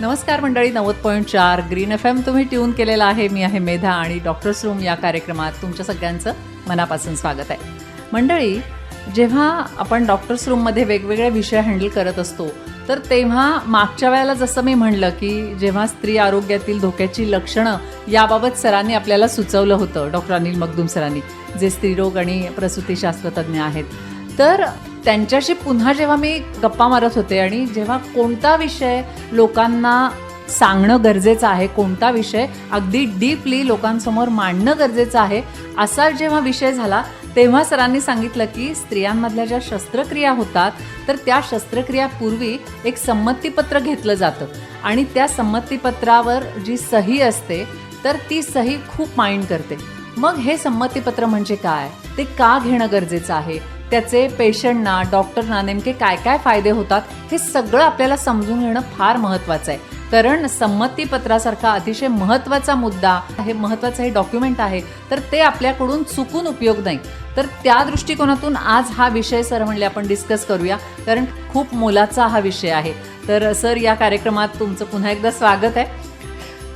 नमस्कार मंडळी नव्वद पॉईंट चार ग्रीन एफ एम तुम्ही ट्यून केलेला आहे. मी आहे मेधा आणि डॉक्टर्स रूम या कार्यक्रमात तुमच्या सगळ्यांचं मनापासून स्वागत आहे. मंडळी जेव्हा आपण डॉक्टर्स रूममध्ये वेगवेगळे विषय हँडल करत असतो तर तेव्हा मागच्या वेळेला जसं मी म्हणलं की जेव्हा स्त्री आरोग्यातील धोक्याची लक्षणं याबाबत सरांनी आपल्याला सुचवलं होतं डॉक्टर अनिल मगदूम सरांनी जे स्त्रीरोग आणि प्रसूतीशास्त्रतज्ञ आहेत. तर त्यांच्याशी पुन्हा जेव्हा मी गप्पा मारत होते आणि जेव्हा कोणता विषय लोकांना सांगणं गरजेचं आहे कोणता विषय अगदी डीपली लोकांसमोर मांडणं गरजेचं आहे असा जेव्हा विषय झाला तेव्हा सरांनी सांगितलं की स्त्रियांमधल्या ज्या शस्त्रक्रिया होतात तर त्या शस्त्रक्रियापूर्वी एक संमतीपत्र घेतलं जातं. आणि त्या संमतीपत्रावर जी सही असते तर ती सही खूप माइंड करते. मग हे संमतीपत्र म्हणजे काय? ते का घेणं गरजेचं आहे? त्याचे पेशंटना डॉक्टरना नेमके काय काय फायदे होतात हे सगळं आपल्याला समजून घेणं फार महत्त्वाचं आहे. कारण संमतीपत्रासारखा अतिशय महत्त्वाचा मुद्दा हे महत्त्वाचं हे डॉक्युमेंट आहे तर ते आपल्याकडून चुकून उपयोग नाही. तर त्या दृष्टिकोनातून आज हा विषय सर म्हणले आपण डिस्कस करूया. कारण खूप मोलाचा हा विषय आहे. तर सर या कार्यक्रमात तुमचं पुन्हा एकदा स्वागत आहे.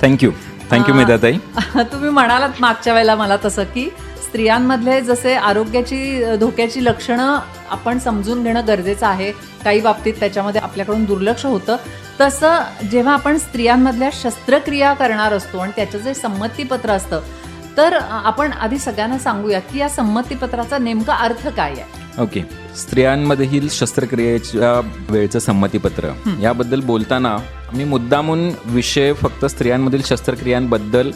थँक्यू थँक्यू आ, मेधाताई. तुम्ही म्हणालात मागच्या वेळेला मला तसं की स्त्रियांमधले जसे आरोग्याची धोक्याची लक्षणं आपण समजून घेणं गरजेचं आहे काही बाबतीत त्याच्यामध्ये आपल्याकडून दुर्लक्ष होतं. तसं जेव्हा आपण स्त्रियांमधल्या शस्त्रक्रिया करणार असतो आणि त्याचं जे संमतीपत्र असतं तर आपण आधी सगळ्यांना सांगूया की या संमतीपत्राचा नेमका अर्थ काय आहे? ओके. स्त्रियांमधील शस्त्रक्रियेच्या वेळचं संमतीपत्र. याबद्दल बोलताना मी मुद्दामून विषय फक्त स्त्रियांमधील शस्त्रक्रियांबद्दल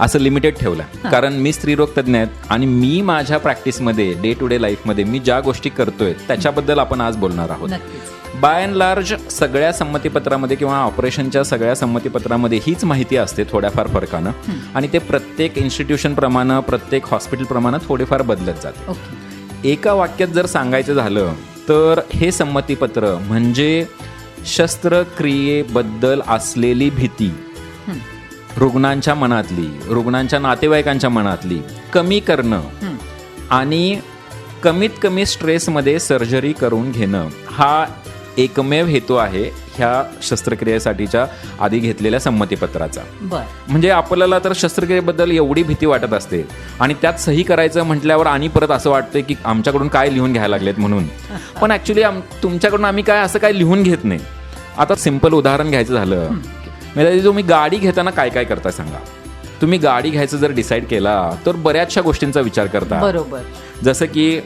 असं लिमिटेड ठेवलं. कारण मी स्त्रीरोग तज्ज्ञ आहेत आणि मी माझ्या प्रॅक्टिसमध्ये डे टू डे लाईफमध्ये मी ज्या गोष्टी करतोय त्याच्याबद्दल आपण आज बोलणार आहोत. बाय अँड लार्ज सगळ्या संमतीपत्रामध्ये किंवा ऑपरेशनच्या सगळ्या संमतीपत्रामध्ये हीच माहिती असते थोड्याफार फरकानं. आणि ते प्रत्येक इन्स्टिट्यूशन प्रमाणे प्रत्येक हॉस्पिटल प्रमाणे थोडेफार बदलत जाते. एका वाक्यात जर सांगायचं झालं तर हे संमतीपत्र म्हणजे शस्त्रक्रियेबद्दल असलेली भीती. रुग्णांच्या मनातली रुग्णांच्या नातेवाईकांच्या मनातली कमी करणं. आणि कमीत कमी स्ट्रेसमध्ये सर्जरी करून घेणं हा एकमेव हेतू आहे ह्या शस्त्रक्रियेसाठीच्या आधी घेतलेल्या संमतीपत्राचा. म्हणजे आपल्याला तर शस्त्रक्रियेबद्दल एवढी भीती वाटत असते आणि त्यात सही करायचं म्हटल्यावर आणि परत असं वाटतं की आमच्याकडून काय लिहून घ्यायला लागलेत म्हणून. पण ऍक्च्युली तुमच्याकडून आम्ही काय असं काय लिहून घेत नाही. आता सिंपल उदाहरण घ्यायचं झालं. म्हणजे तुम्ही गाडी घेताना काय काय करता सांगा. तुम्ही गाडी घ्यायचं जर डिसाईड केला तर बऱ्याचशा गोष्टींचा विचार करता. बरोबर. जसं की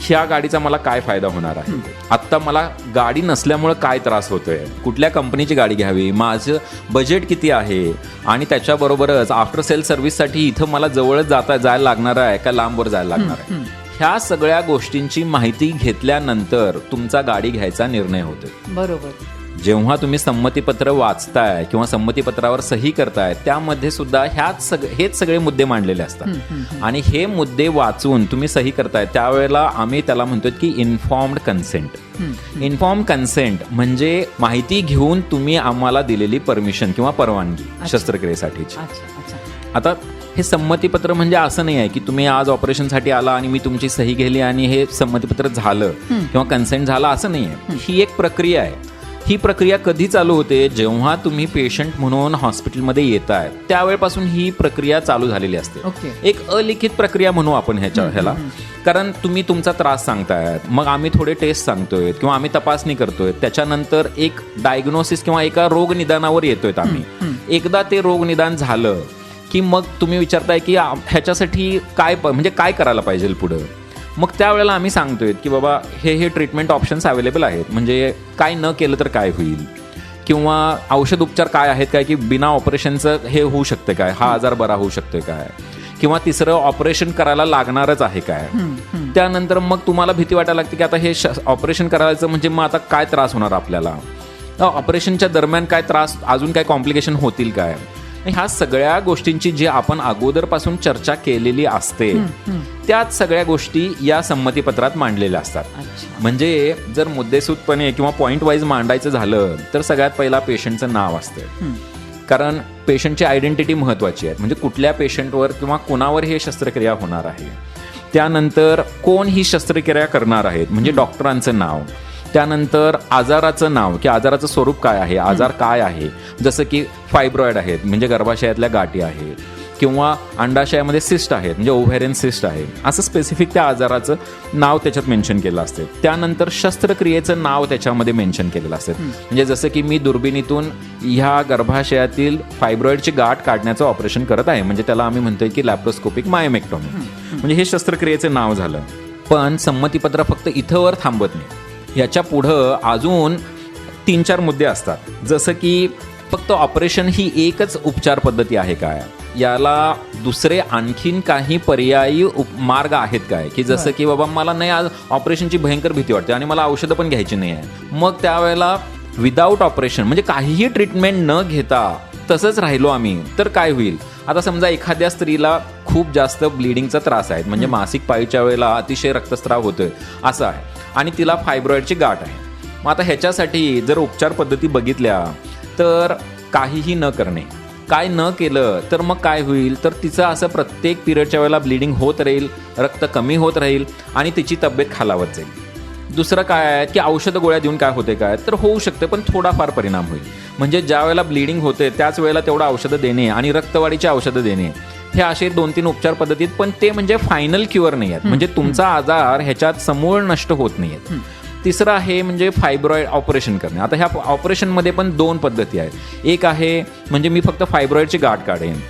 ह्या गाडीचा मला काय फायदा होणार आहे? आत्ता मला गाडी नसल्यामुळं काय त्रास होतोय? कुठल्या कंपनीची गाडी घ्यावी? माझं बजेट किती आहे? आणि त्याच्याबरोबरच आफ्टर सेल सर्व्हिससाठी इथं मला जवळच जाता जायला लागणार आहे का लांबवर जायला लागणार आहे? ह्या सगळ्या गोष्टींची माहिती घेतल्यानंतर तुमचा गाडी घ्यायचा निर्णय होतो बरोबर. जेव्हा तुम्ही संमतीपत्र वाचताय किंवा संमतीपत्रावर सही करताय त्यामध्ये सुद्धा ह्याच सग हेच सगळे मुद्दे मांडलेले असतात. आणि हे मुद्दे वाचून तुम्ही सही करताय त्यावेळेला आम्ही त्याला म्हणतो की इन्फॉर्म्ड कन्सेंट इन्फॉर्म कन्सेंट म्हणजे माहिती घेऊन तुम्ही आम्हाला दिलेली परमिशन किंवा परवानगी शस्त्रक्रियेसाठीची. आता हे संमतीपत्र म्हणजे असं नाही आहे की तुम्ही आज ऑपरेशनसाठी आला आणि मी तुमची सही घेतली आणि हे संमतीपत्र झालं किंवा कन्सेंट झाला असं नाही आहे. ही एक प्रक्रिया आहे. ही प्रक्रिया कधी चालू होते? जेव्हा तुम्ही पेशंट म्हणून हॉस्पिटलमध्ये येत आहे त्यावेळेपासून ही प्रक्रिया चालू झालेली असते. ओके. एक अलिखित प्रक्रिया म्हणू आपण ह्याच्या ह्याला. कारण तुम्ही तुमचा त्रास सांगताय मग आम्ही थोडे टेस्ट सांगतोय किंवा आम्ही तपासणी करतोय. त्याच्यानंतर एक डायग्नोसिस किंवा एका रोग निदानावर येतोय आम्ही. एकदा ते रोग निदान झालं की मग तुम्ही विचारताय की ह्याच्यासाठी काय म्हणजे काय करायला पाहिजे पुढं? मग त्यावेळेला आम्ही सांगतोय की बाबा हे हे ट्रीटमेंट ऑप्शन्स अवेलेबल आहेत. म्हणजे काय न केलं तर काय होईल? किंवा औषध उपचार काय आहेत? काय की बिना ऑपरेशनचं हे होऊ शकतं काय? हा आजार बरा होऊ शकतोय काय? किंवा तिसरं ऑपरेशन करायला लागणारच आहे काय? त्यानंतर मग तुम्हाला भीती वाटायला लागते की आता हे ऑपरेशन करायचं म्हणजे मग आता काय त्रास होणार आपल्याला? ऑपरेशनच्या दरम्यान काय त्रास अजून काय कॉम्प्लिकेशन होतील काय? ह्या सगळ्या गोष्टींची जी आपण अगोदरपासून चर्चा केलेली असते त्याच सगळ्या गोष्टी या संमतीपत्रात मांडलेल्या असतात. म्हणजे जर मुद्देसूदपणे किंवा पॉईंट वाईज मांडायचं झालं तर सगळ्यात पहिला पेशंटचं नाव असतं. कारण पेशंटची आयडेंटिटी महत्वाची आहे. म्हणजे कुठल्या पेशंटवर किंवा कोणावर हे शस्त्रक्रिया होणार आहे. त्यानंतर कोण ही शस्त्रक्रिया करणार आहेत? म्हणजे डॉक्टरांचं नाव. त्यानंतर आजाराचं नाव. की आजाराचं स्वरूप काय आहे? आजार काय आहे? जसं की फायब्रॉइड आहेत. म्हणजे गर्भाशयातल्या गाठी आहेत. किंवा अंडाशयामध्ये सिस्ट आहेत म्हणजे ओव्हेरियन सिस्ट आहे. असं स्पेसिफिक त्या आजाराचं नाव त्याच्यात मेन्शन केलं असते. त्यानंतर शस्त्रक्रियेचं नाव त्याच्यामध्ये मेन्शन केलेलं असते. म्हणजे जसं की मी दुर्बिणीतून ह्या गर्भाशयातील फायब्रॉइडची गाठ काढण्याचं ऑपरेशन करत आहे. म्हणजे त्याला आम्ही म्हणतोय की लॅप्रोस्कोपिक मायोमेक्टॉमी म्हणजे हे शस्त्रक्रियेचं नाव झालं. पण संमतीपत्र फक्त इथं वर थांबत नाही. याच्या पुढं अजून तीन चार मुद्दे असतात. जसं की फक्त ऑपरेशन ही एकच उपचार पद्धती आहे काय याला दुसरे आणखीन काही पर्यायी उप मार्ग आहेत काय? की जसं की बाबा मला नाही आज ऑपरेशनची भयंकर भीती वाटते आणि मला औषधं पण घ्यायची नाही आहे. मग त्यावेळेला विदाऊट ऑपरेशन म्हणजे काहीही ट्रीटमेंट न घेता तसंच राहिलो आम्ही तर काय होईल? आता समजा एखाद्या स्त्रीला खूप जास्त ब्लिडिंगचा त्रास आहे म्हणजे मासिक पाळीच्या वेळेला अतिशय रक्तस्राव होतोय असं आहे. आणि तिला फायब्रॉइडची गाठ आहे. मग आता ह्याच्यासाठी जर उपचार पद्धती बघितल्या तर काहीही न करणे काय न केलं तर मग काय होईल? तर तिचं असं प्रत्येक पिरियडच्या वेळेला ब्लिडिंग होत राहील रक्त कमी होत राहील आणि तिची तब्येत खालावत जाईल. दुसरं काय आहे की औषध गोळ्या देऊन काय होते काय तर होऊ शकते पण थोडाफार परिणाम होईल. म्हणजे ज्या वेळेला ब्लिडिंग होते त्याच वेळेला तेवढं औषधं देणे आणि रक्तवाढीची औषधं देणे हे असे दोन तीन उपचार पद्धतीत पण ते म्हणजे फायनल क्युअर नाही आहेत. म्हणजे तुमचा आजार ह्याच्यात समूळ नष्ट होत नाही आहेत. तिसरं आहे म्हणजे फायब्रॉईड ऑपरेशन करणे. आता ह्या ऑपरेशनमध्ये पण दोन पद्धती आहेत. एक आहे म्हणजे मी फक्त फायब्रॉईडची गाठ काढेन.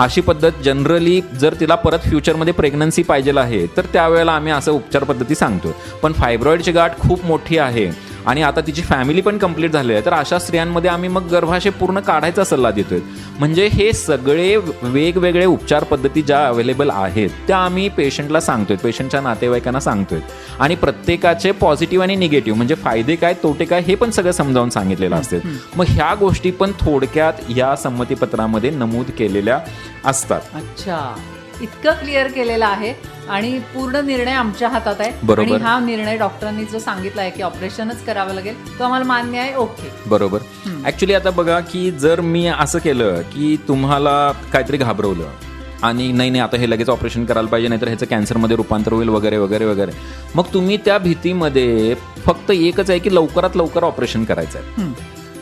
अशी पद्धत जनरली जर तिला परत फ्युचरमध्ये प्रेग्नन्सी पाहिजे आहे तर त्यावेळेला आम्ही असं उपचार पद्धती सांगतो पण फायब्रॉईडची गाठ खूप मोठी आहे. आणि आता तिची फॅमिली पण कंप्लीट झाली आहे. तर अशा स्त्रियांमध्ये आम्ही मग गर्भाशय पूर्ण काढायचा सल्ला देतोय. म्हणजे हे सगळे वेगवेगळे उपचार पद्धती ज्या अवेलेबल आहेत त्या आम्ही पेशंटला सांगतोय. पेशंटच्या नातेवाईकांना सांगतोय. आणि प्रत्येकाचे पॉझिटिव्ह आणि निगेटिव्ह म्हणजे फायदे काय तोटे काय हे पण सगळं समजावून सांगितलेलं असते. मग ह्या गोष्टी पण थोडक्यात या संमतीपत्रामध्ये नमूद केलेल्या असतात. अच्छा. इतकं क्लिअर केलेलं आहे आणि पूर्ण निर्णय आमच्या हातात आहे. आणि हा निर्णय डॉक्टरांनी जो सांगितला आहे की ऑपरेशनच करावं लागेल तो आम्हाला मान्य आहे ओके. बरोबर. ऍक्च्युली आता बघा की जर मी असं केलं की तुम्हाला काहीतरी घाबरवलं आणि नाही नाही आता हे लगेच ऑपरेशन करायला पाहिजे नाहीतर ह्याचं कॅन्सरमध्ये रूपांतर होईल वगैरे वगैरे वगैरे. मग तुम्ही त्या भीतीमध्ये फक्त एकच आहे की लवकरात लवकर ऑपरेशन करायचं आहे.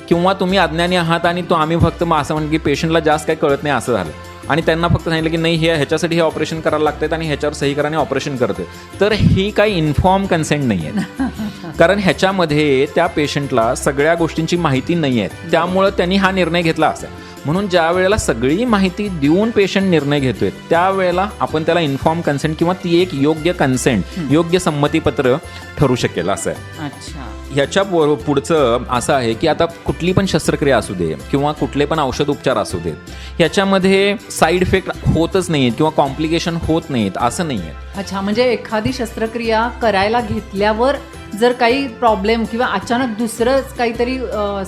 किंवा तुम्ही अज्ञानी आहात आणि तो आम्ही फक्त मग असं म्हणतो की पेशंटला जास्त काही कळत नाही असं झालं. आणि त्यांना फक्त सांगितलं की नाही हे ह्याच्यासाठी हे ऑपरेशन करायला लागतात आणि ह्याच्यावर सही करा आणि ऑपरेशन करते तर ही काही इन्फॉर्म कन्सेंट नाही आहे कारण ह्याच्यामध्ये त्या पेशंटला सगळ्या गोष्टींची माहिती नाही आहे त्यामुळं त्यांनी हा निर्णय घेतला असा म्हणून ज्या वेळेला सगळी माहिती देऊन पेशंट निर्णय घेतोय त्यावेळेला आपण त्याला इन्फॉर्म कन्सेंट किंवा ती एक योग्य कन्सेंट योग्य संमतीपत्र ठरू शकेल असं आहे. अच्छा. ह्याच्या पुढचं असं आहे की आता कुठली पण शस्त्रक्रिया असू दे किंवा कुठले पण औषध उपचार असू देत ह्याच्यामध्ये साईड इफेक्ट होतच नाहीत किंवा कॉम्प्लिकेशन होत नाहीत असं नाही आहे अच्छा म्हणजे एखादी शस्त्रक्रिया करायला घेतल्यावर जर काही प्रॉब्लेम किंवा अचानक दुसरंच काहीतरी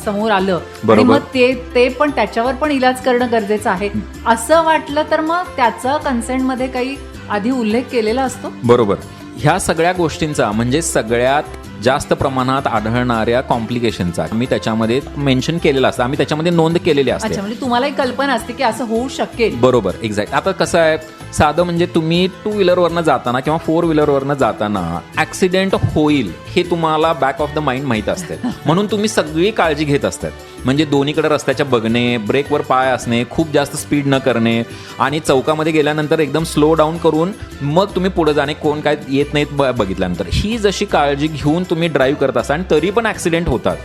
समोर आलं. मग ते ते पण त्याच्यावर पण इलाज करणं गरजेचं आहे. असं वाटलं तर मग त्याचा कन्सेंटमध्ये काही आधी उल्लेख केलेला असतो? बरोबर. ह्या सगळ्या गोष्टींचा म्हणजे सगळ्यात जास्त प्रमाणात आढळणाऱ्या कॉम्प्लिकेशनचा मी त्याच्यामध्ये मेन्शन केलेला असतं. आम्ही त्याच्यामध्ये नोंद केलेली असते. अच्छा म्हणजे तुम्हाला एक कल्पना असते की असं होऊ शकेल. बरोबर एक्झॅक्ट आता कसं आहे साधं म्हणजे तुम्ही टू व्हीलरवरनं जाताना किंवा फोर व्हीलरवरनं जाताना ऍक्सिडेंट होईल हे तुम्हाला बॅक ऑफ द माइंड माहीत असते. म्हणून तुम्ही सगळी काळजी घेत असतात. म्हणजे दोन्हीकडे रस्त्याच्या बघणे ब्रेकवर पाय असणे खूप जास्त स्पीड न करणे आणि चौकामध्ये गेल्यानंतर एकदम स्लो डाऊन करून मग तुम्ही पुढे जाणे कोण काय येत नाहीत ब- बघितल्यानंतर. ही जशी काळजी घेऊन तुम्ही ड्राईव्ह करत असता आणि तरी पण ऍक्सिडेंट होतात.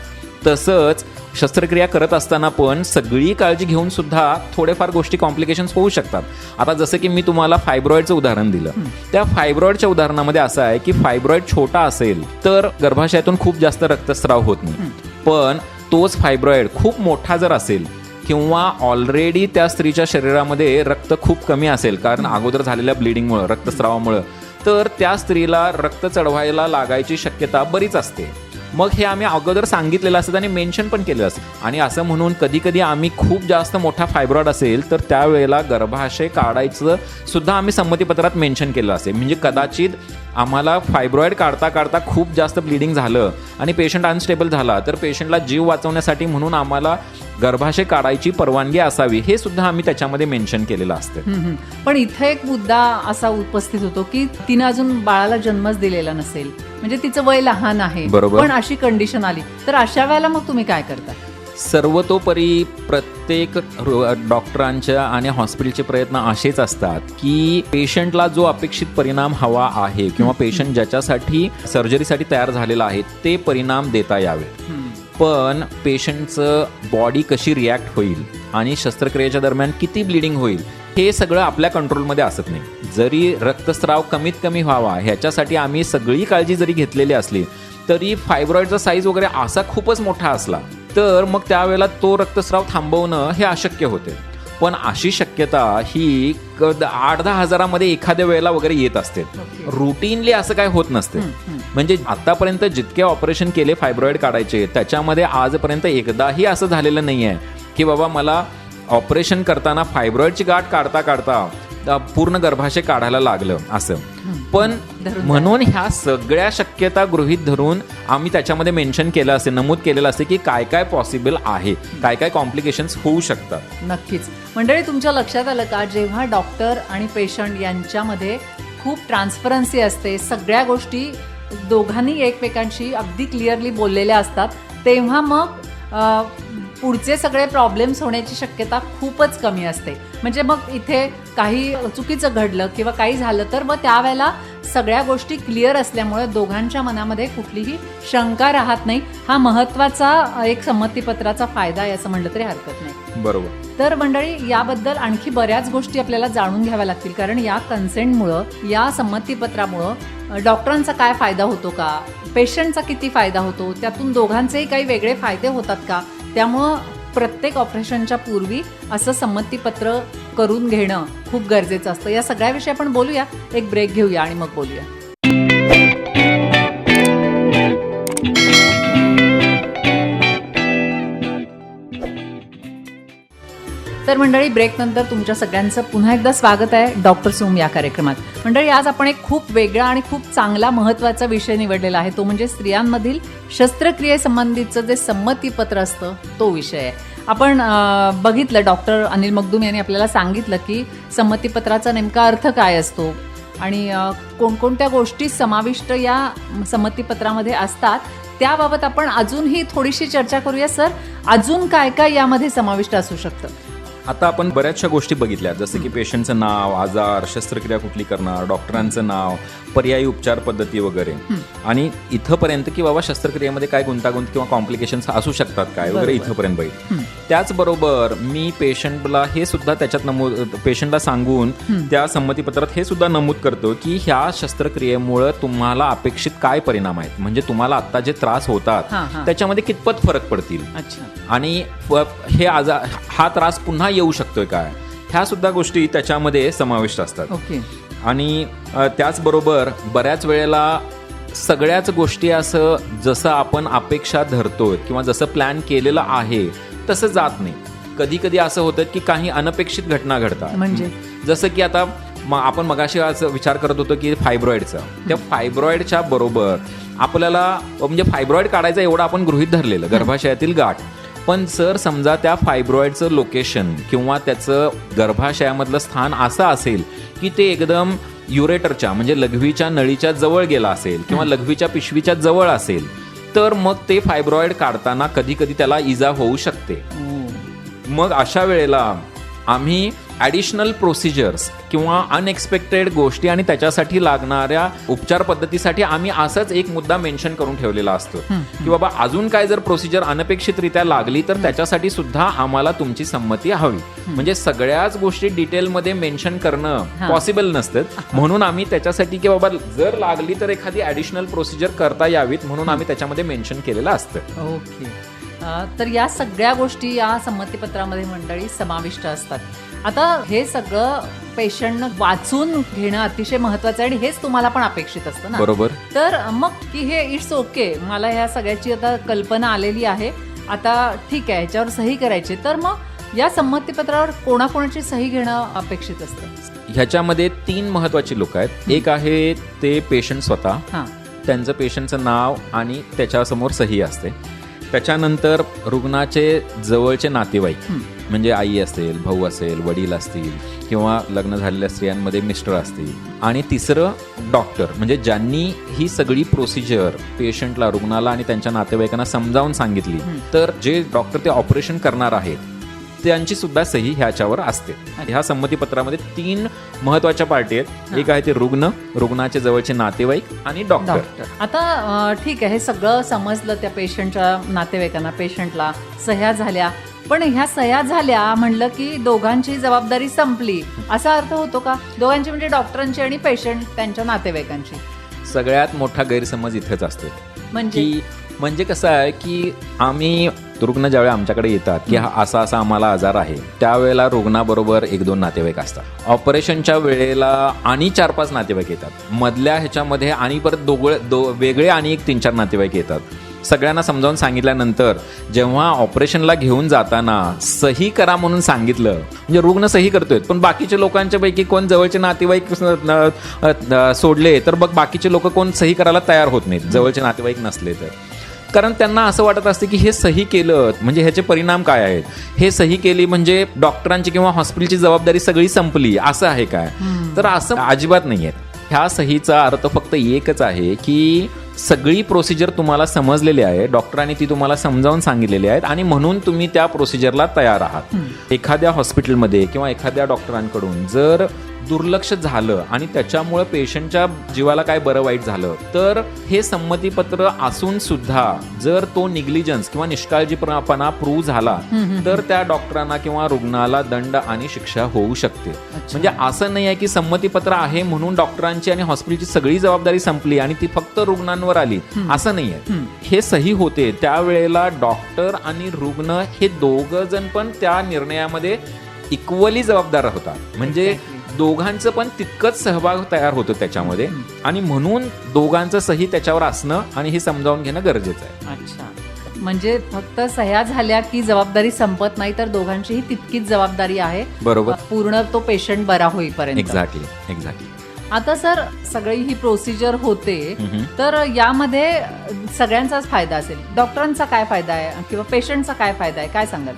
तसंच शस्त्रक्रिया करत असताना पण सगळी काळजी घेऊन सुद्धा थोडेफार गोष्टी कॉम्प्लिकेशन्स होऊ शकतात. आता जसं की मी तुम्हाला फायब्रॉइडचं उदाहरण दिलं. त्या फायब्रॉइडच्या उदाहरणामध्ये असं आहे की फायब्रॉइड छोटा असेल तर गर्भाशयातून खूप जास्त रक्तस्राव होत नाही. पण तोच फायब्रॉइड खूप मोठा जर असेल किंवा ऑलरेडी त्या स्त्रीच्या शरीरामध्ये रक्त खूप कमी असेल कारण अगोदर झालेल्या ब्लिडिंगमुळं रक्तस्रावामुळं तर त्या स्त्रीला रक्त चढवायला लागायची शक्यता बरीच असते. मग हे आम्ही अगोदर सांगितलेलं असतं आणि मेन्शन पण केलेलं असतं. आणि असं म्हणून कधी कधी आम्ही खूप जास्त मोठा फायब्रॉड असेल तर त्यावेळेला गर्भाशय काढायचं सुद्धा आम्ही संमतीपत्रात मेन्शन केलं असेल म्हणजे कदाचित आम्हाला फायब्रॉइड काढता काढता खूप जास्त ब्लिडिंग झालं आणि पेशंट अनस्टेबल झाला तर पेशंटला जीव वाचवण्यासाठी म्हणून आम्हाला गर्भाशय काढायची परवानगी असावी हे सुद्धा आम्ही त्याच्यामध्ये मेन्शन केलेलं असतं. पण इथं एक मुद्दा असा उपस्थित होतो की तिनं अजून बाळाला जन्मच दिलेला नसेल. म्हणजे तिचं वय लहान आहे. बरोबर. पण अशी कंडिशन आली. तर अशा वेळेला मग तुम्ही काय करता? सर्वतोपरी प्रत्येक डॉक्टरांच्या आणि हॉस्पिटलचे प्रयत्न असेच असतात की पेशंटला जो अपेक्षित परिणाम हवा आहे किंवा पेशंट ज्याच्यासाठी सर्जरीसाठी तयार झालेला आहे ते परिणाम देता यावे. पण पेशंटचं बॉडी कशी रिॲक्ट होईल आणि शस्त्रक्रियेच्या दरम्यान किती ब्लिडिंग होईल हे सगळं आपल्या कंट्रोलमध्ये असत नाही. जरी रक्तस्राव कमीत कमी व्हावा ह्याच्यासाठी आम्ही सगळी काळजी जरी घेतलेली असली तरी फायब्रॉइडचा साईज वगैरे असा खूपच मोठा असला तर मग त्यावेळेला तो रक्तस्राव थांबवणं हे अशक्य होते. पण अशी शक्यता ही आठ दहा हजारामध्ये एखाद्या वेळेला वगैरे येत असते. रुटीनली असं काय होत नसते. म्हणजे आतापर्यंत जितके ऑपरेशन केले फायब्रॉइड काढायचे त्याच्यामध्ये आजपर्यंत एकदाही असं झालेलं नाही आहे की बाबा मला ऑपरेशन करताना फायब्रॉइडची गाठ काढता काढता पूर्ण गर्भाशय काढायला लागलं असं. पण म्हणून ह्या सगळ्या शक्यता गृहीत धरून आम्ही त्याच्यामध्ये मेन्शन केलं असे नमूद केलेलं असते की काय काय पॉसिबल आहे. काय काय कॉम्प्लिकेशन्स होऊ शकतात. नक्कीच. मंडळी तुमच्या लक्षात आलं का? जेव्हा डॉक्टर आणि पेशंट यांच्यामध्ये खूप ट्रान्सपरन्सी असते सगळ्या गोष्टी दोघांनी एकमेकांशी अगदी क्लिअरली बोललेल्या असतात तेव्हा मग पुढचे सगळे प्रॉब्लेम्स होण्याची शक्यता खूपच कमी असते. म्हणजे मग इथे काही चुकीचं घडलं किंवा काही झालं तर मग त्यावेळेला सगळ्या गोष्टी क्लिअर असल्यामुळे दोघांच्या मनामध्ये कुठलीही शंका राहत नाही. हा महत्त्वाचा एक संमतीपत्राचा फायदा आहे असं म्हटलं तरी हरकत नाही. बरोबर. तर मंडळी याबद्दल आणखी बऱ्याच गोष्टी आपल्याला जाणून घ्याव्या लागतील. कारण या कन्सेंटमुळं या संमतीपत्रामुळं डॉक्टरांचा काय फायदा होतो का? पेशंटचा किती फायदा होतो? त्यातून दोघांचेही काही वेगळे फायदे होतात का? त्यामुळं प्रत्येक ऑपरेशनच्या पूर्वी असं संमतीपत्र करून घेणं खूप गरजेचं असतं. या सगळ्याविषयी आपण बोलूया. एक ब्रेक घेऊया आणि मग बोलूया. तर मंडळी ब्रेक नंतर तुमच्या सगळ्यांचं पुन्हा एकदा स्वागत आहे डॉक्टर सोम या कार्यक्रमात. मंडळी आज आपण एक खूप वेगळा आणि खूप चांगला महत्त्वाचा विषय निवडलेला आहे. तो म्हणजे स्त्रियांमधील शस्त्रक्रियेसंबंधीचं जे संमतीपत्र असतं तो विषय आहे. आपण बघितलं डॉक्टर अनिल मगदूम यांनी आपल्याला सांगितलं की संमतीपत्राचा नेमका अर्थ काय असतो आणि कोणकोणत्या गोष्टी समाविष्ट या संमतीपत्रामध्ये असतात त्याबाबत आपण अजूनही थोडीशी चर्चा करूया. सर अजून काय काय यामध्ये समाविष्ट असू शकतं? आता आपण बऱ्याचशा गोष्टी बघितल्या जसं की पेशंटचं नाव आजार शस्त्रक्रिया कुठली करणार डॉक्टरांचं नाव पर्यायी उपचार पद्धती वगैरे. आणि इथंपर्यंत की बाबा शस्त्रक्रियेमध्ये काय गुंतागुंत किंवा कॉम्प्लिकेशन्स असू शकतात काय वगैरे. इथंपर्यंत बघितलं. त्याचबरोबर मी पेशंटला हे सुद्धा त्याच्यात नमूद पेशंटला सांगून त्या संमतीपत्रात हे सुद्धा नमूद करतो की ह्या शस्त्रक्रियेमुळं तुम्हाला अपेक्षित काय परिणाम आहेत? म्हणजे तुम्हाला आता जे त्रास होतात. त्याच्यामध्ये कितपत फरक पडतील? आणि हे आजार हा त्रास पुन्हा येऊ शकतोय काय? ह्या सुद्धा गोष्टी त्याच्यामध्ये समाविष्ट असतात. ओके. आणि त्याचबरोबर बऱ्याच वेळेला सगळ्याच गोष्टी असं जसं आपण अपेक्षा धरतोय किंवा जसं प्लॅन केलेलं आहे तसं जात नाही. कधी कधी असं होतं की काही अनपेक्षित घटना घडतात. म्हणजे? जसं की आता म- आपण मगाशी असं विचार करत होतो की फायब्रॉइडचा त्या फायब्रॉइडच्या बरोबर आपल्याला म्हणजे फायब्रॉइड काढायचं एवढं आपण गृहित धरलेलं. गर्भाशयातील गाठ. पण जर समजा त्या फायब्रॉइडचं लोकेशन किंवा त्याचं गर्भाशयामधलं स्थान असं असेल की ते एकदम युरेटरच्या म्हणजे लघवीच्या नळीच्या जवळ गेला असेल किंवा लघवीच्या पिशवीच्या जवळ असेल तर मग ते फायब्रॉइड काढताना कधी कधी त्याला इजा होऊ शकते. मग अशा वेळेला आम्ही ॲडिशनल प्रोसिजर्स किंवा अनएक्सपेक्टेड गोष्टी आणि त्याच्यासाठी लागणाऱ्या उपचार पद्धतीसाठी आम्ही असाच एक मुद्दा मेन्शन करून ठेवलेला असतो. की बाबा अजून काय जर प्रोसिजर अनपेक्षितरित्या लागली तर त्याच्यासाठी सुद्धा आम्हाला तुमची संमती हवी. म्हणजे सगळ्याच गोष्टी डिटेलमध्ये मेन्शन करणं. पॉसिबल नसतं. म्हणून आम्ही त्याच्यासाठी की बाबा जर लागली तर एखादी ॲडिशनल प्रोसिजर करता यावीत म्हणून आम्ही त्याच्यामध्ये मेन्शन केलेलं असतं. ओके. तर या सगळ्या गोष्टी या संमतीपत्रामध्ये मंडळी समाविष्ट असतात. आता हे सगळं पेशंटनं वाचून घेणं अतिशय महत्वाचं आहे आणि हेच तुम्हाला पण अपेक्षित असतं ना. बरोबर. तर मग की हे इट्स ओके मला ह्या सगळ्याची आता कल्पना आलेली आहे. आता ठीक आहे ह्याच्यावर सही करायची. तर मग या संमतीपत्रावर कोणाकोणाची सही घेणं अपेक्षित असतं? ह्याच्यामध्ये तीन महत्वाची लोक आहेत. एक आहे ते पेशंट स्वतः. हां. त्यांचं पेशंटचं नाव आणि त्याच्यासमोर सही असते. त्याच्यानंतर रुग्णाचे जवळचे नातेवाईक. म्हणजे आई असेल भाऊ असेल वडील असतील किंवा लग्न झालेल्या स्त्रियांमध्ये मिस्टर असतील. आणि तिसरं डॉक्टर. म्हणजे ज्यांनी ही सगळी प्रोसिजर पेशंटला रुग्णाला आणि त्यांच्या नातेवाईकांना समजावून सांगितली तर जे डॉक्टर ते ऑपरेशन करणार आहेत त्यांची सुद्धा सही ह्याच्यावर असते. ह्या संमतीपत्रामध्ये तीन महत्त्वाच्या पार्टी आहेत. एक आहे ते रुग्ण रुग्णाचे जवळचे नातेवाईक आणि डॉक्टर. आता ठीक आहे हे सगळं समजलं त्या पेशंटच्या नातेवाईकांना पेशंटला सह्या झाल्या. पण ह्या सह्या झाल्या म्हणलं की दोघांची जबाबदारी संपली. असा अर्थ होतो का? दोघांची म्हणजे डॉक्टरांची आणि पेशंट त्यांच्या नातेवाईकांची. सगळ्यात मोठा गैरसमज इथेच असतो. म्हणजे? म्हणजे कसं आहे की आम्ही रुग्ण ज्यावेळी आमच्याकडे येतात की हा असा असा आम्हाला आजार आहे त्यावेळेला रुग्णाबरोबर एक दोन नातेवाईक असतात. ऑपरेशनच्या वेळेला आणि चार पाच नातेवाईक येतात. मधल्या ह्याच्यामध्ये आणि परत दोघ दो वेगळे आणि एक तीन चार नातेवाईक येतात. सगळ्यांना समजावून सांगितल्यानंतर जेव्हा ऑपरेशनला घेऊन जाताना सही करा म्हणून सांगितलं म्हणजे रुग्ण सही करतोय पण बाकीच्या लोकांच्या पैकी कोण जवळचे नातेवाईक सोडले तर बघ बाकीचे लोक कोण सही करायला तयार होत नाहीत जवळचे नातेवाईक नसले तर. कारण त्यांना असं वाटत असते की हे सही केलं म्हणजे ह्याचे परिणाम काय आहेत? हे सही केली म्हणजे डॉक्टरांची किंवा हॉस्पिटलची जबाबदारी सगळी संपली असं आहे काय? तर असं अजिबात नाही आहे ह्या सहीचा अर्थ फक्त एकच आहे की सगळी प्रोसिजर तुम्हाला समजलेली आहे. डॉक्टरांनी ती तुम्हाला समजावून सांगितलेली आहेत आणि म्हणून तुम्ही त्या प्रोसिजरला तयार आहात. एखाद्या हॉस्पिटलमध्ये किंवा एखाद्या डॉक्टरांकडून जर दुर्लक्ष झालं आणि त्याच्यामुळे पेशंटच्या जीवाला काय बरं वाईट झालं तर हे संमतीपत्र असून सुद्धा जर तो निग्लिजन्स किंवा निष्काळजीपणा प्रूव्ह झाला तर त्या डॉक्टरांना किंवा रुग्णाला दंड आणि शिक्षा होऊ शकते. म्हणजे असं नाही आहे की संमतीपत्र आहे म्हणून डॉक्टरांची आणि हॉस्पिटलची सगळी जबाबदारी संपली आणि ती फक्त रुग्णांवर आली. असं नाही आहे. हे सही होते त्यावेळेला डॉक्टर आणि रुग्ण हे दोघ जण पण त्या निर्णयामध्ये इक्वली जबाबदार होतात. म्हणजे दोघांचं पण तितकंच सहभाग तयार होतो त्याच्यामध्ये. आणि म्हणून दोघांचं सही त्याच्यावर असणं आणि हे समजावून घेणं गरजेचं आहे. अच्छा. म्हणजे फक्त सह्या झाल्या की जबाबदारी संपत नाही तर दोघांचीही तितकीच जबाबदारी आहे. बरोबर. पूर्ण तो पेशंट बरा होईपर्यंत. एक्झॅक्टली एक्झॅक्टली आता सर सगळी ही प्रोसिजर होते तर यामध्ये सगळ्यांचाच फायदा असेल. डॉक्टरांचा काय फायदा आहे किंवा पेशंटचा काय फायदा आहे? काय सांगाल?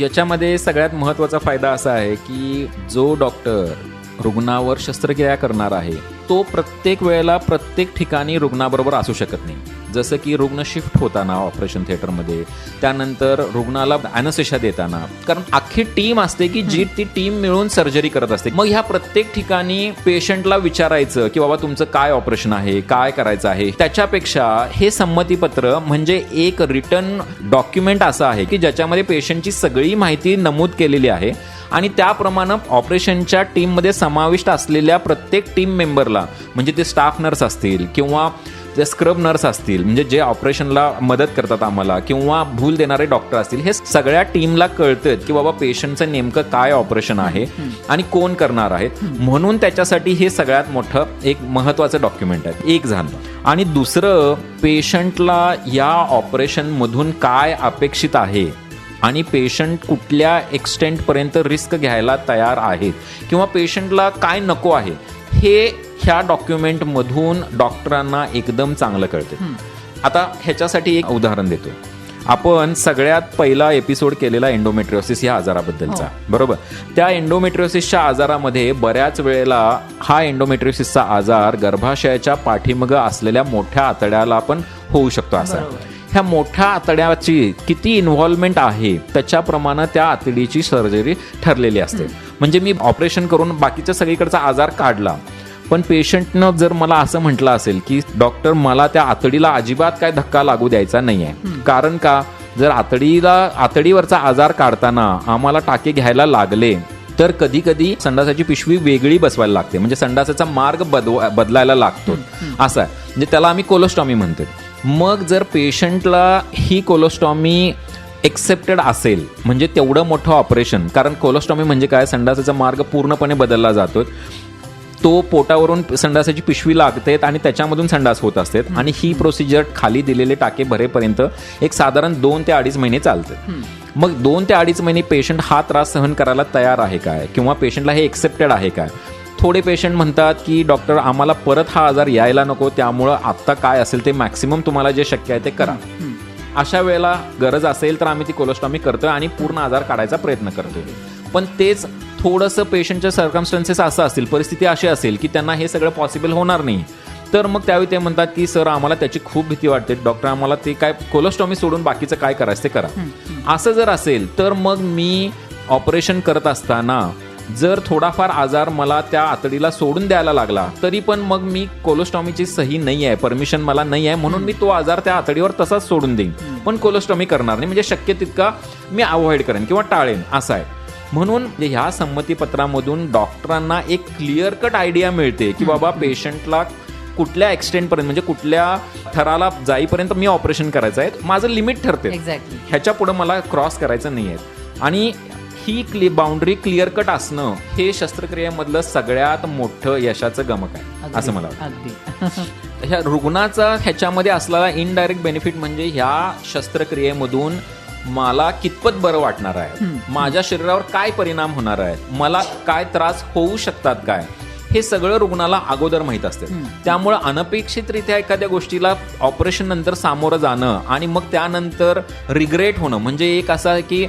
याच्यामध्ये सगळ्यात महत्त्वाचा फायदा असा आहे की जो डॉक्टर रुग्णावर शस्त्रक्रिया करणार आहे. तो प्रत्येक वेळेला प्रत्येक ठिकाणी रुग्णाबरोबर असू शकत नाही. जसं की रुग्ण शिफ्ट होताना ऑपरेशन थिएटरमध्ये त्यानंतर रुग्णाला अॅनोसेशा देताना. कारण अख्खी टीम असते की जी ती टीम मिळून सर्जरी करत असते. मग ह्या प्रत्येक ठिकाणी पेशंटला विचारायचं की बाबा तुमचं काय ऑपरेशन आहे काय करायचं आहे? त्याच्यापेक्षा हे संमतीपत्र म्हणजे एक रिटर्न डॉक्युमेंट असं आहे की ज्याच्यामध्ये पेशंटची सगळी माहिती नमूद केलेली आहे. आणि त्याप्रमाणे ऑपरेशनच्या टीममध्ये समाविष्ट असलेल्या प्रत्येक टीम मेंबरला म्हणजे ते स्टाफ नर्स असतील किंवा जे स्क्रब नर्स असतील म्हणजे जे ऑपरेशनला मदत करतात आम्हाला किंवा भूल देणारे डॉक्टर असतील हे सगळ्या टीमला कळतं की बाबा पेशंटचं नेमकं काय ऑपरेशन आहे आणि कोण करणार आहेत म्हणून त्याच्यासाठी हे सगळ्यात मोठं एक महत्वाचं डॉक्युमेंट आहे. एक झालं. आणि दुसरं पेशंटला या ऑपरेशनमधून काय अपेक्षित आहे आणि पेशंट कुठल्या एक्सटेंटपर्यंत रिस्क घ्यायला तयार आहेत किंवा पेशंटला काय नको आहे हे ह्या डॉक्युमेंटमधून डॉक्टरांना एकदम चांगलं कळते आता ह्याच्यासाठी एक उदाहरण देतो. आपण सगळ्यात पहिला एपिसोड केलेला एंडोमेट्रिओसिस या आजाराबद्दलचा. बरोबर? त्या एंडोमेट्रिओसिसच्या आजारामध्ये बऱ्याच वेळेला हा एंडोमेट्रिओसिसचा आजार गर्भाशयाच्या पाठीमागं असलेल्या मोठ्या आतड्याला पण होऊ शकतो असा. ह्या मोठ्या आतड्याची किती इन्व्हॉल्वमेंट आहे त्याच्याप्रमाणे त्या आतडीची सर्जरी ठरलेली असते. म्हणजे मी ऑपरेशन करून बाकीच्या सगळीकडचा आजार काढला. पण पेशंटनं जर मला असं म्हटलं असेल की डॉक्टर मला त्या आतडीला अजिबात काय धक्का लागू द्यायचा नाहीये. कारण का? जर आतडीला आतडीवरचा आजार काढताना आम्हाला टाके घ्यायला लागले तर कधी कधी संडासाची पिशवी वेगळी बसवायला लागते. म्हणजे संडासाचा मार्ग बदवा बदलायला लागतो. असा आहे. म्हणजे त्याला आम्ही कोलोस्टॉमी म्हणतो मग जर पेशंटला ही कोलोस्टॉमी एक्सेप्टेड असेल म्हणजे तेवढं मोठं ऑपरेशन कारण कोलोस्टॉमी म्हणजे काय? संडासाचा मार्ग पूर्णपणे बदलला जातो तो पोटावरून संडासाची पिशवी लागते आणि त्याच्यामधून संडास होत असते आणि ही प्रोसिजर खाली दिलेले टाके भरेपर्यंत एक साधारण दोन ते अडीच महिने चालते मग दोन ते अडीच महिने पेशंट हा त्रास सहन करायला तयार आहे काय? किंवा पेशंटला हे एक्सेप्टेड आहे काय? थोडे पेशंट म्हणतात की डॉक्टर आम्हाला परत हा आजार यायला नको त्यामुळं आत्ता काय असेल ते मॅक्सिमम तुम्हाला जे शक्य आहे ते करा. अशा वेळेला गरज असेल तर आम्ही ती कोलोस्टॉमी करतोय आणि पूर्ण आजार काढायचा प्रयत्न करतोय. पण तेच थोडंसं पेशंटच्या सर्कमस्टन्सेस असं असतील परिस्थिती अशी असेल की त्यांना हे सगळं पॉसिबल होणार नाही. तर मग त्यावेळी ते म्हणतात की सर आम्हाला त्याची खूप भीती वाटते. डॉक्टर आम्हाला ते काय कोलोस्टॉमी सोडून बाकीचं काय करायचं ते करा. असं जर असेल तर मग मी ऑपरेशन करत असताना जर थोडाफार आजार मला त्या आतडीला सोडून द्यायला लागला तरी पण मग मी कोलोस्टॉमीची सही नाही आहे परमिशन मला नाही आहे म्हणून मी तो आजार त्या आतडीवर तसाच सोडून देईन. पण कोलोस्टॉमी करणार नाही. म्हणजे शक्य तितका मी अवॉइड करेन किंवा टाळेन असं आहे. म्हणून म्हणजे ह्या संमतीपत्रामधून डॉक्टरांना एक क्लिअर कट आयडिया मिळते की बाबा पेशंटला कुठल्या एक्सटेंटपर्यंत म्हणजे कुठल्या थराला जाईपर्यंत मी ऑपरेशन करायचं आहे माझं लिमिट ठरते. एक्झॅक्टली ह्याच्या पुढे मला क्रॉस करायचं नाही आहे आणि ही क्लि बाउंड्री क्लिअर कट असणं हे शस्त्रक्रियेमधलं सगळ्यात मोठं यशाचं गमक आहे असं मला वाटतं. ह्या रुग्णाचा ह्याच्यामध्ये असलेला इनडायरेक्ट बेनिफिट म्हणजे ह्या शस्त्रक्रियेमधून मला कितपत बरं वाटणार आहे? माझ्या शरीरावर काय परिणाम होणार आहे मला काय त्रास होऊ शकतात काय? हे सगळं रुग्णाला अगोदर माहीत असते. त्यामुळं अनपेक्षितरित्या एखाद्या गोष्टीला ऑपरेशन नंतर सामोरं जाणं आणि मग त्यानंतर रिग्रेट होणं म्हणजे एक असं आहे की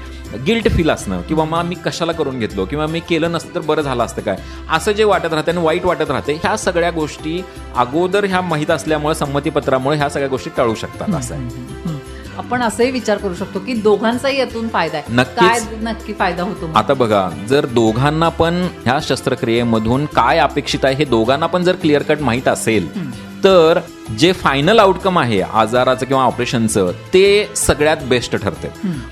गिल्ट फील असणं किंवा मग मी कशाला करून घेतलो किंवा मी केलं नसतं तर बरं झालं असतं काय? असं जे वाटत राहते आणि वाईट वाटत राहते ह्या सगळ्या गोष्टी अगोदर ह्या माहीत असल्यामुळे संमतीपत्रामुळे ह्या सगळ्या गोष्टी टाळू शकतात असं आहे. आपण असंही विचार करू शकतो की दोघांचाही यातून फायदा आहे. काय नक्की फायदा होतो? आता बघा जर दोघांना पण ह्या शस्त्रक्रियेमधून काय अपेक्षित आहे हे दोघांना पण जर क्लिअर कट माहीत असेल तर जे फायनल आउटकम आहे आजाराचं किंवा ऑपरेशनचं ते सगळ्यात बेस्ट ठरते.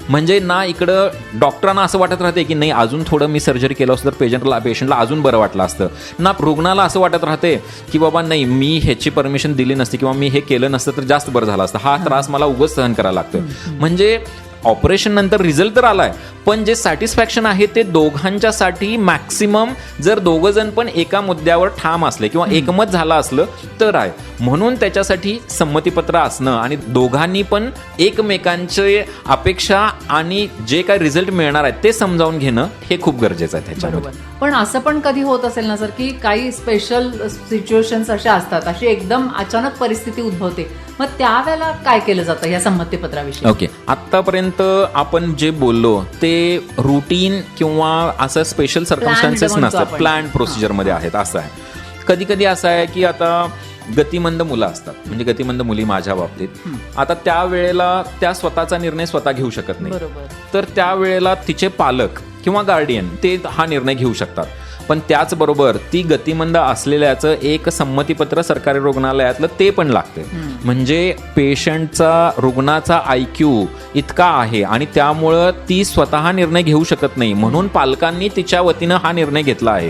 म्हणजे ना इकडं डॉक्टरांना असं वाटत राहते की नाही अजून थोडं मी सर्जरी केलं असतं तर पेशंटला पेशंटला अजून बरं वाटलं असतं. ना रुग्णाला असं वाटत राहते की बाबा नाही मी ह्याची परमिशन दिली नसती किंवा मी हे केलं नसतं तर जास्त बरं झालं असतं. हा त्रास मला उगाच सहन करायला लागतोय. म्हणजे ऑपरेशन नंतर रिझल्ट तर आलाय पण जे सॅटिस्फॅक्शन आहे ते दोघांच्यासाठी मॅक्सिमम जर दोघं जण पण एका मुद्द्यावर ठाम असले किंवा एकमत झालं असलं तर आहे. म्हणून त्याच्यासाठी संमतीपत्र असणं आणि दोघांनी पण एकमेकांचे अपेक्षा आणि जे काय रिझल्ट मिळणार आहे ते समजावून घेणं हे खूप गरजेचं आहे त्याच्यामध्ये. बरोबर. पण असं पण कधी होत असेल ना सर की काही स्पेशल सिच्युएशन्स अशा असतात अशी एकदम अचानक परिस्थिती उद्भवते. मग त्यावेळेला काय केलं जातं या संमतीपत्राविषयी? ओके आतापर्यंत आपण जे बोललो ते रुटीन किंवा असं स्पेशल सर्कमस्टान्सेस म्हणतो नसतं आपण. प्लॅन प्रोसिजरमध्ये आहेत असं आहे. कधी कधी असं आहे की आता गतिमंद मुलं असतात. म्हणजे गतिमंद मुली माझ्या बाबतीत. आता त्या वेळेला त्या स्वतःचा निर्णय स्वतः घेऊ शकत नाही. तर त्यावेळेला तिचे पालक किंवा गार्डियन ते हा निर्णय घेऊ शकतात. पण त्याचबरोबर ती गतिमंद असलेल्याचं एक संमतीपत्र सरकारी रुग्णालयातलं ते पण लागते म्हणजे पेशंटचा रुग्णाचा आय क्यू इतका आहे आणि त्यामुळं ती स्वतः निर्णय घेऊ शकत नाही. म्हणून पालकांनी तिच्या वतीनं हा निर्णय घेतला आहे.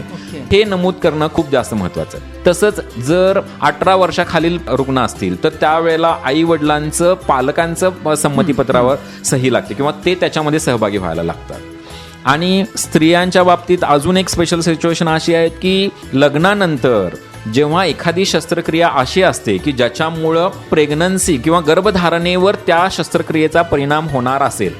हे नमूद करणं खूप जास्त महत्वाचं आहे. तसंच जर अठरा वर्षाखालील रुग्ण असतील तर त्यावेळेला आई वडिलांचं पालकांचं संमतीपत्रावर सही लागते किंवा ते त्याच्यामध्ये सहभागी व्हायला लागतात. आणि स्त्रियांच्या बाबतीत अजून एक स्पेशल सिच्युएशन अशी आहे की लग्नानंतर जेव्हा एखादी शस्त्रक्रिया अशी असते की ज्याच्यामुळं प्रेग्नन्सी किंवा गर्भधारणेवर त्या शस्त्रक्रियेचा परिणाम होणार असेल.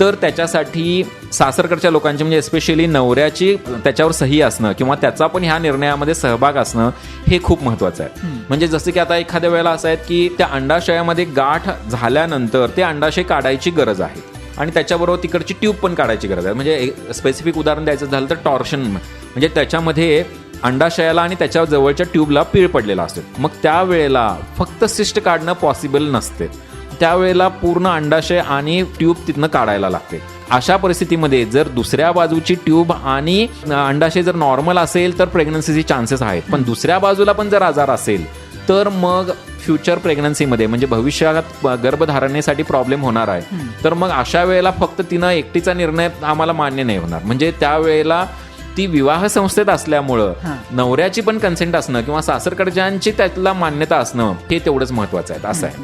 तर त्याच्यासाठी सासरकडच्या लोकांची म्हणजे एस्पेशली नवऱ्याची त्याच्यावर सही असणं किंवा त्याचा पण ह्या निर्णयामध्ये सहभाग असणं हे खूप महत्वाचं आहे. म्हणजे जसं की आता एखाद्या वेळेला असं आहे की त्या अंडाशयामध्ये गाठ झाल्यानंतर ते अंडाशय काढायची गरज आहे. आणि त्याच्याबरोबर तिकडची ट्यूब पण काढायची गरज आहे. म्हणजे स्पेसिफिक उदाहरण द्यायचं झालं तर टॉर्शन म्हणजे त्याच्यामध्ये अंडाशयाला आणि त्याच्या जवळच्या ट्यूबला पीळ पडलेला असतो. मग त्यावेळेला फक्त सिस्ट काढणं पॉसिबल नसते. त्यावेळेला पूर्ण अंडाशय आणि ट्यूब तिथनं काढायला लागते. अशा परिस्थितीमध्ये जर दुसऱ्या बाजूची ट्यूब आणि अंडाशय जर नॉर्मल असेल तर प्रेग्नन्सीचे चान्सेस आहेत. पण दुसऱ्या बाजूला पण जर आजार असेल तर मग फ्युचर प्रेग्नन्सीमध्ये म्हणजे भविष्यात गर्भधारणेसाठी प्रॉब्लेम होणार आहे. तर मग अशा वेळेला फक्त तिनं एकटीचा निर्णय आम्हाला मान्य नाही होणार. म्हणजे त्यावेळेला ती विवाह संस्थेत असल्यामुळं. नवऱ्याची पण कन्सेंट असणं किंवा सासरकडच्यांची त्यातला मान्यता असणं हे तेवढंच महत्वाचं आहे. असं आहे.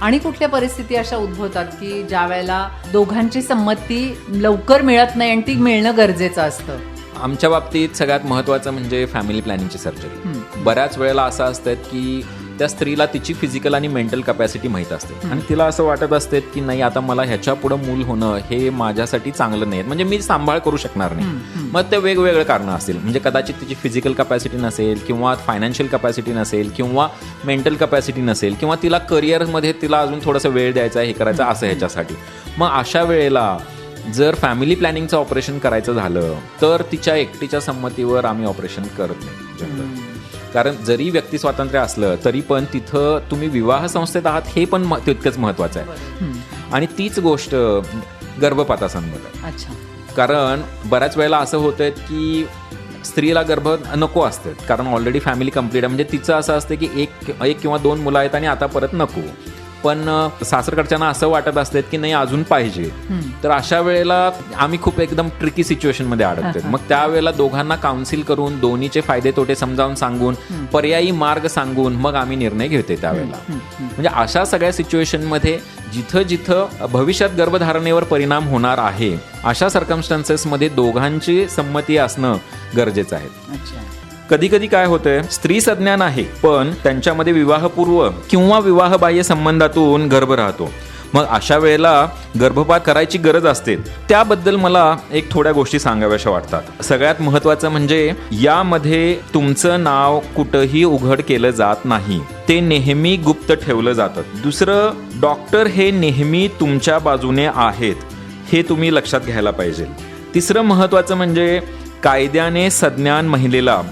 आणि कुठल्या परिस्थिती अशा उद्भवतात की ज्या वेळेला दोघांची संमती लवकर मिळत नाही आणि ती मिळणं गरजेचं असतं? आमच्या बाबतीत सगळ्यात महत्वाचं म्हणजे फॅमिली प्लॅनिंगची सर्जरी बऱ्याच वेळेला असं असतं की त्या स्त्रीला तिची फिजिकल आणि मेंटल कपॅसिटी माहीत असते. आणि तिला असं वाटत असते की नाही आता मला ह्याच्या पुढं मूल होणं हे माझ्यासाठी चांगलं नाही म्हणजे मी सांभाळ करू शकणार नाही. मग ते वेगवेगळे कारणं असतील. म्हणजे कदाचित तिची फिजिकल कपॅसिटी नसेल किंवा फायनान्शियल कपॅसिटी नसेल किंवा मेंटल कपॅसिटी नसेल किंवा तिला करिअरमध्ये तिला अजून थोडंसं वेळ द्यायचा हे करायचं असं ह्याच्यासाठी. मग अशा वेळेला जर फॅमिली प्लॅनिंगचं ऑपरेशन करायचं झालं तर तिच्या एकटीच्या संमतीवर आम्ही ऑपरेशन करत नाही जनरल कारण जरी व्यक्ती स्वातंत्र्य असलं तरी पण तिथं तुम्ही विवाह संस्थेत आहात हे पण म- तितकंच महत्वाचं आहे. आणि तीच गोष्ट गर्भपातासंबंध आहे. अच्छा. कारण बऱ्याच वेळेला असं होतं की स्त्रीला गर्भ नको असते कारण ऑलरेडी फॅमिली कंप्लीट आहे. म्हणजे तिचं असं असतं की एक एक किंवा दोन मुलं आहेत आणि आता परत नको. पण सासरकडच्यांना असं वाटत असते की नाही अजून पाहिजे. तर अशा वेळेला आम्ही खूप एकदम ट्रिकी सिच्युएशनमध्ये अडकतो मग त्यावेळेला दोघांना काउन्सिल करून दोन्हीचे फायदे तोटे समजावून सांगून पर्यायी मार्ग सांगून मग आम्ही निर्णय घेते त्यावेळेला. म्हणजे अशा सगळ्या सिच्युएशनमध्ये जिथं जिथं भविष्यात गर्भधारणेवर परिणाम होणार आहे अशा सर्कमस्टन्सेसमध्ये दोघांची संमती असणं गरजेचं आहे. अच्छा. कधी कधी काय होतंय स्त्री संज्ञान आहे पण त्यांच्यामध्ये विवाहपूर्व किंवा विवाहबाह्य संबंधातून गर्भ राहतो. मग अशा वेळेला गर्भपात करायची गरज असते. त्याबद्दल मला एक थोड्या गोष्टी सांगाव्याशा वाटतात. सगळ्यात महत्वाचं म्हणजे यामध्ये तुमचं नाव कुठंही उघड केलं जात नाही. ते नेहमी गुप्त ठेवलं जातं. दुसरं डॉक्टर हे नेहमी तुमच्या बाजूने आहेत हे तुम्ही लक्षात घ्यायला पाहिजे. तिसरं महत्वाचं म्हणजे कायद्याने सज्ञान महिलेला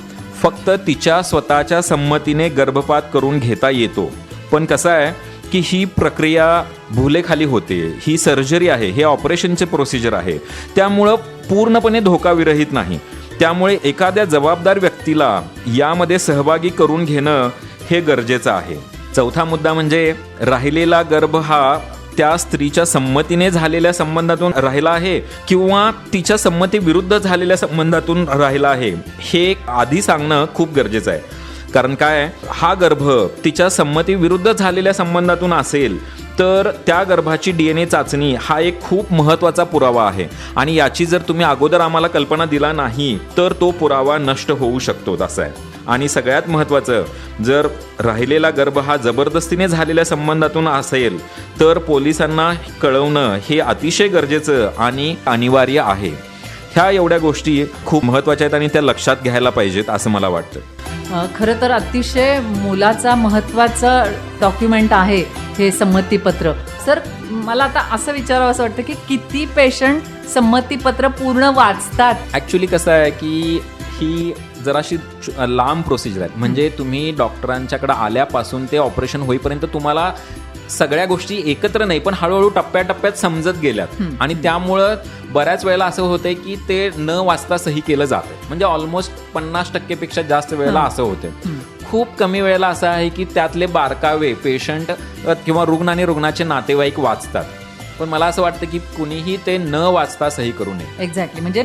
फक्त तिच्या स्वतःच्या संमतीने गर्भपात करून घेता येतो. पण कसं आहे की ही प्रक्रिया भुलेखाली होते. ही सर्जरी आहे हे ऑपरेशनचे प्रोसिजर आहे. त्यामुळं पूर्णपणे धोकाविरहित नाही. त्यामुळे एखाद्या जबाबदार व्यक्तीला यामध्ये सहभागी करून घेणं हे गरजेचं आहे. चौथा मुद्दा म्हणजे राहिलेला गर्भ हा त्या स्त्रीच्या संमतीने झालेल्या संबंधातून राहिला आहे किंवा तिच्या संमती विरुद्ध झालेल्या संबंधातून राहिला आहे हे आधी सांगणं खूप गरजेचं आहे. कारण काय? हा गर्भ तिच्या संमती विरुद्ध झालेल्या संबंधातून असेल तर त्या गर्भाची डी एन ए चाचणी हा एक खूप महत्त्वाचा पुरावा आहे. आणि याची जर तुम्ही अगोदर आम्हाला कल्पना दिला नाही तर तो पुरावा नष्ट होऊ शकतो असं आहे. आणि सगळ्यात महत्त्वाचं जर राहिलेला गर्भ हा जबरदस्तीने झालेल्या संबंधातून असेल तर पोलिसांना कळवणं हे अतिशय गरजेचं आणि अनिवार्य आहे. ह्या एवढ्या गोष्टी खूप महत्त्वाच्या आहेत आणि त्या लक्षात घ्यायला पाहिजेत असं मला वाटतं. खरं तर अतिशय मुलाचा महत्त्वाचं डॉक्युमेंट आहे हे संमतीपत्र. सर मला आता असं विचारावं असं वाटतं की किती पेशंट संमतीपत्र पूर्ण वाचतात? ॲक्च्युली कसं आहे की ही जराशी लांब प्रोसिजर आहे म्हणजे तुम्ही डॉक्टरांच्याकडे आल्यापासून ते ऑपरेशन होईपर्यंत तुम्हाला सगळ्या गोष्टी एकत्र नाही पण हळूहळू टप्प्याटप्प्यात समजत गेल्यात. आणि त्यामुळं बऱ्याच वेळेला असं होतंय की ते न वाचता सही केलं जातं म्हणजे ऑलमोस्ट पन्नास टक्केपेक्षा जास्त वेळेला असं होतं खूप कमी वेळेला असं आहे की त्यातले बारकावे पेशंट किंवा रुग्ण आणि रुग्णाचे नातेवाईक वाचतात. पण मला असं वाटतं की कुणीही ते न वाचता सही करू नये. एक्झॅक्टली म्हणजे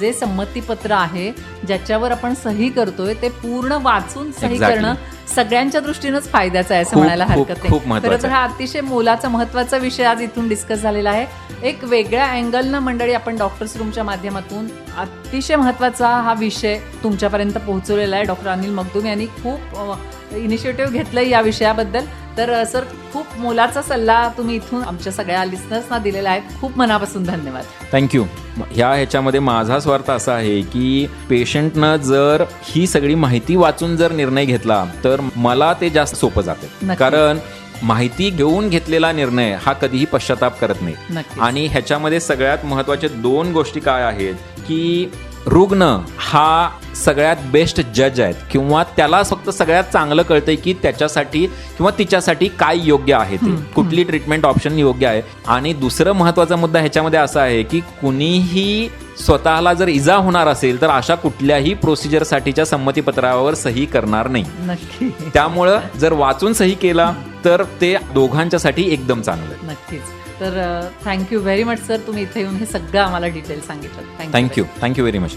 जे संमतीपत्र आहे ज्याच्यावर आपण सही करतोय ते पूर्ण वाचून सही. करणं सगळ्यांच्या दृष्टीनंच फायद्याचं आहे असं म्हणायला हरकत नाही. खरं तर हा अतिशय मोलाचा महत्त्वाचा विषय आज इथून डिस्कस झालेला आहे. एक वेगळ्या अँगलनं मंडळी आपण डॉक्टर्स रूमच्या माध्यमातून अतिशय महत्त्वाचा हा विषय तुमच्यापर्यंत पोहोचवलेला आहे. डॉक्टर अनिल मगदूम यांनी खूप इनिशिएटिव्ह घेतलं या विषयाबद्दल. तर सर खूप मोलाचा सल्ला तुम्ही इथून आमच्या सगळ्या लिस्नर्सना दिलेला आहे. खूप मनापासून धन्यवाद. थँक्यू ह्या ह्याच्यामध्ये माझा स्वार्थ असा आहे की पेशंटनं जर ही सगळी माहिती वाचून जर निर्णय घेतला तर मला ते जास्त सोपं जातं. कारण माहिती घेऊन घेतलेला निर्णय हा कधीही पश्चाताप करत नाही. आणि ह्याच्यामध्ये सगळ्यात महत्त्वाचे दोन गोष्टी काय आहेत की रुग्ण हा सगळ्यात बेस्ट जज आहेत. किंवा त्याला फक्त सगळ्यात चांगलं कळतंय की त्याच्यासाठी किंवा तिच्यासाठी काय योग्य आहे ते. कुठली ट्रीटमेंट ऑप्शन योग्य आहे. आणि दुसरं महत्त्वाचा मुद्दा ह्याच्यामध्ये असा आहे की कुणीही स्वतःला जर इजा होणार असेल तर अशा कुठल्याही प्रोसिजरसाठीच्या संमतीपत्रावर सही करणार नाही. त्यामुळं जर वाचून सही केला तर ते दोघांच्यासाठी एकदम चांगलं. नक्कीच. तर थँक्यू व्हेरी मच सर तुम्ही इथे येऊन हे सगळं आम्हाला डिटेल सांगितलं. Thank you thank you thank you very much